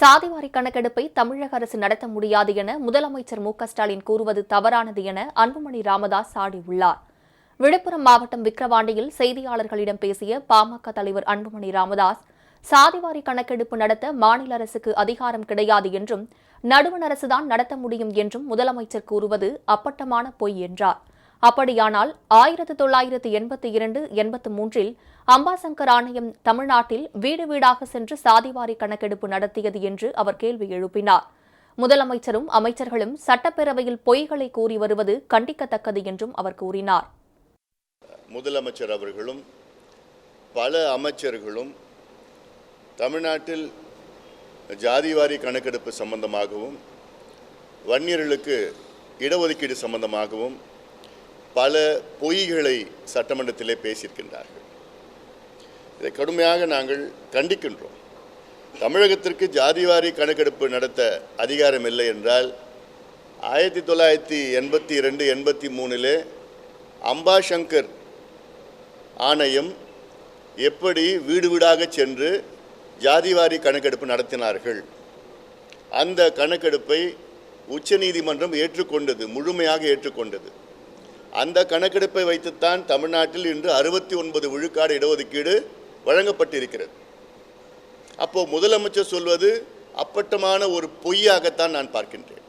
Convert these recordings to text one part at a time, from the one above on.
சாதிவாரி கணக்கெடுப்பை தமிழக அரசு நடத்த முடியாது என முதலமைச்சர் மு ஸ்டாலின் கூறுவது தவறானது என அன்புமணி ராமதாஸ் சாடியுள்ளார். விழுப்புரம் மாவட்டம் விக்கிரவாண்டியில் செய்தியாளர்களிடம் பேசிய பாமக தலைவர் அன்புமணி ராமதாஸ் சாதிவாரி கணக்கெடுப்பு நடத்த மாநில அரசுக்கு அதிகாரம் கிடையாது என்றும் நடுவண் அரசுதான் நடத்த முடியும் என்றும் முதலமைச்சர் கூறுவது அப்பட்டமான பொய் என்றார். அப்படியானால் ஆயிரத்து தொள்ளாயிரத்து எண்பத்தி இரண்டு எண்பத்து மூன்றில் அம்பாசங்கர் ஆணையம் தமிழ்நாட்டில் வீடு வீடாக சென்று சாதிவாரி கணக்கெடுப்பு நடத்தியது என்று அவர் கேள்வி எழுப்பினார். முதலமைச்சரும் அமைச்சர்களும் சட்டப்பேரவையில் பொய்களை கூறி வருவது கண்டிக்கத்தக்கது என்றும் அவர் கூறினார். முதலமைச்சர் அவர்களும் பல அமைச்சர்களும் தமிழ்நாட்டில் ஜாதிவாரி கணக்கெடுப்பு சம்பந்தமாகவும் வன்னியர்களுக்கு இடஒதுக்கீடு சம்பந்தமாகவும் பல பொய்களை சட்டமன்றத்திலே பேசியிருக்கின்றார்கள். இதை கடுமையாக நாங்கள் கண்டிக்கின்றோம். தமிழகத்திற்கு ஜாதிவாரி கணக்கெடுப்பு நடத்த அதிகாரம் இல்லை என்றால் ஆயிரத்தி தொள்ளாயிரத்தி எண்பத்தி ரெண்டு எண்பத்தி மூணிலே அம்பாசங்கர் ஆணையம் எப்படி வீடு வீடாக சென்று ஜாதிவாரி கணக்கெடுப்பு நடத்தினார்கள். அந்த கணக்கெடுப்பை உச்சநீதிமன்றம் ஏற்றுக்கொண்டது முழுமையாக ஏற்றுக்கொண்டது. அந்த கணக்கெடுப்பை வைத்துத்தான் தமிழ்நாட்டில் இன்று அறுபத்தி ஒன்பது விழுக்காடு இடஒதுக்கீடு வழங்கப்பட்டிருக்கிறது. அப்போ முதலமைச்சர் சொல்வது அப்பட்டமான ஒரு பொய்யாகத்தான் நான் பார்க்கின்றேன்.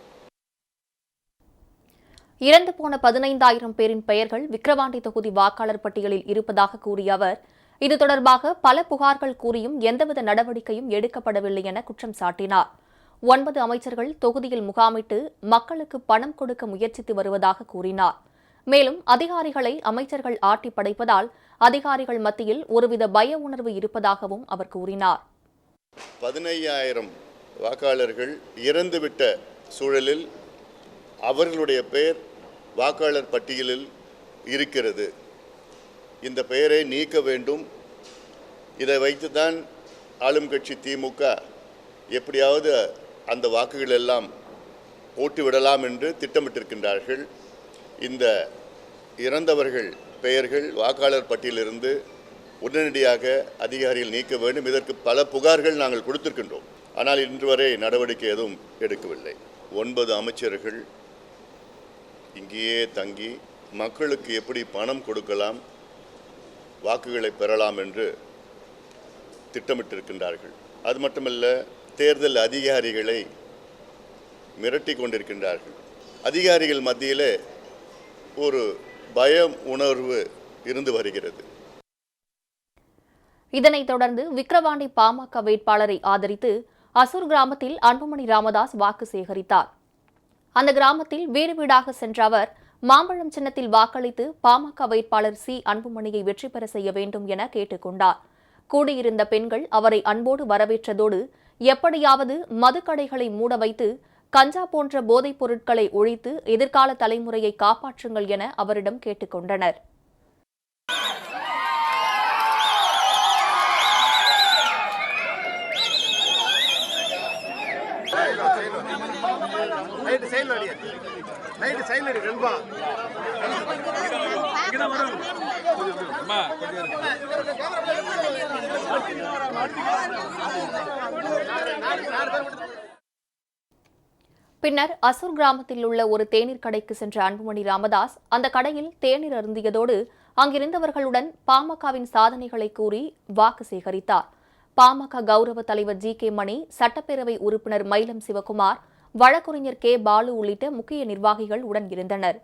இறந்து போன பதினைந்தாயிரம் பேரின் பெயர்கள் விக்கிரவாண்டி தொகுதி வாக்காளர் பட்டியலில் இருப்பதாக கூறிய அவர் இது தொடர்பாக பல புகார்கள் கூறியும் எந்தவித நடவடிக்கையும் எடுக்கப்படவில்லை என குற்றம் சாட்டினார். ஒன்பது அமைச்சர்கள் தொகுதியில் முகாமிட்டு மக்களுக்கு பணம் கொடுக்க முயற்சித்து வருவதாக கூறினார். மேலும் அதிகாரிகளை அமைச்சர்கள் ஆட்டி படைப்பதால் அதிகாரிகள் மத்தியில் ஒருவித பய உணர்வு இருப்பதாகவும் அவர் கூறினார். பதினையாயிரம் வாக்காளர்கள் இறந்துவிட்ட சூழலில் அவர்களுடைய பெயர் வாக்காளர் பட்டியலில் இருக்கிறது. இந்த பெயரை நீக்க வேண்டும். இதை வைத்துதான் ஆளும் கட்சி திமுக எப்படியாவது அந்த வாக்குகள் எல்லாம் போட்டு விடலாம் என்று திட்டமிட்டிருக்கின்றார்கள். இந்த இறந்தவர்கள் பெயர்கள் வாக்காளர் பட்டியலிருந்து உடனடியாக அதிகாரிகள் நீக்க வேண்டும். இதற்கு பல புகார்கள் நாங்கள் கொடுத்திருக்கின்றோம். ஆனால் இன்று வரை நடவடிக்கை எதுவும் எடுக்கவில்லை. ஒன்பது அமைச்சர்கள் இங்கேயே தங்கி மக்களுக்கு எப்படி பணம் கொடுக்கலாம் வாக்குகளை பெறலாம் என்று திட்டமிட்டிருக்கின்றார்கள். அது மட்டுமல்ல தேர்தல் அதிகாரிகளை மிரட்டி கொண்டிருக்கின்றார்கள். அதிகாரிகள் மத்தியில் ஒரு பயம் உணர்வு இருந்து வருகிறது. இதனைத் தொடர்ந்து விக்கிரவாண்டி பாமக வேட்பாளரை ஆதரித்து அசூர் கிராமத்தில் அன்புமணி ராமதாஸ் வாக்கு சேகரித்தார். அந்த கிராமத்தில் வீடு வீடாக சென்ற அவர் மாம்பழம் சின்னத்தில் வாக்களித்து பாமக வேட்பாளர் சி. அன்புமணியை வெற்றி பெற செய்ய வேண்டும் என கேட்டுக்கொண்டார். கூடியிருந்த பெண்கள் அவரை அன்போடு வரவேற்றதோடு எப்படியாவது மதுக்கடைகளை மூட வைத்து கஞ்சா போன்ற போதைப் பொருட்களை ஒழித்து எதிர்கால தலைமுறையை காப்பாற்றுங்கள் என அவரிடம் கேட்டுக்கொண்டனர் ரைட்டு சைடில் அடி பின்னர் அசூர் கிராமத்தில் உள்ள ஒரு தேநீர் கடைக்கு சென்ற அன்புமணி ராமதாஸ் அந்த கடையில் தேநீர் அருந்தியதோடு அங்கிருந்தவர்களுடன் பாமகவின் சாதனைகளை கூறி வாக்கு சேகரித்தார். பாமக கௌரவ தலைவர் ஜி கே மணி சட்டப்பேரவை உறுப்பினர் மயிலம் சிவகுமார் வழக்கறிஞர் கே பாலு உள்ளிட்ட முக்கிய நிர்வாகிகள் உடன் இருந்தனர்.